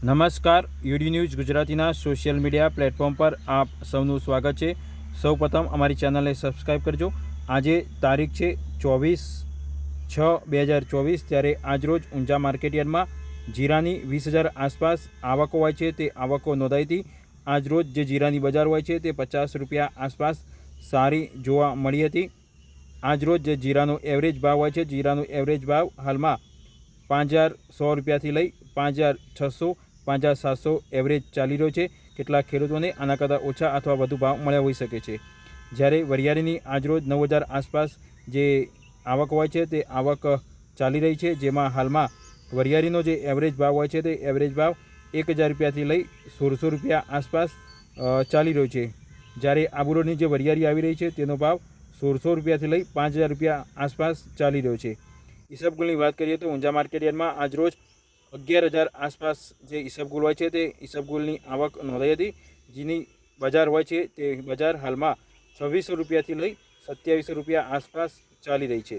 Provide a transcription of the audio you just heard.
નમસ્કાર, UD news ગુજરાતીના social media platform પર આપ સૌનું સ્વાગત છે. સૌપ્રથમ અમારી ચેનલને સબસ્ક્રાઈબ કરજો. આજે તારીખ છે ચોવીસ છ બે હજાર ચોવીસ, ત્યારે આજરોજ ઊંઝા માર્કેટયાર્ડમાં જીરાની વીસ હજાર આસપાસ આવકો હોય છે, તે આવકો નોંધાઈ હતી. આજરોજ જે જીરાની બજાર હોય છે, તે પચાસ રૂપિયા આસપાસ સારી જોવા મળી હતી. આજરોજ જે જીરાનો એવરેજ ભાવ હોય છે, જીરાનો એવરેજ ભાવ હાલમાં પાંચ હજાર સો રૂપિયાથી લઈ પાંચ હજાર છસો પાંચ હજાર સાતસો એવરેજ ચાલી રહ્યો છે. કેટલાક ખેડૂતોને આના કરતાં ઓછા અથવા વધુ ભાવ મળ્યા હોઈ શકે છે. જ્યારે વરિયાળીની આજરોજ નવ હજાર આસપાસ જે આવક હોય છે, તે આવક ચાલી રહી છે. જેમાં હાલમાં વરિયાળીનો જે એવરેજ ભાવ હોય છે, તે એવરેજ ભાવ એક હજાર રૂપિયાથી લઈ સોળસો રૂપિયા આસપાસ ચાલી રહ્યો છે. જ્યારે આબુરોડની જે વરિયાળી આવી રહી છે, તેનો ભાવ સોળસો રૂપિયાથી લઈ પાંચ હજાર રૂપિયા આસપાસ ચાલી રહ્યો છે. ઈસબગુલની વાત કરીએ તો ઊંઝા માર્કેટ યાર્ડમાં આજરોજ અગિયાર હજાર આસપાસ જે ઈસબગુલ હોય છે તે ઈસબગુલની આવક નોંધાઈ હતી. જેની બજાર હોય છે તે બજાર હાલમાં છવ્વીસો રૂપિયાથી લઈ સત્યાવીસો રૂપિયા આસપાસ ચાલી રહી છે.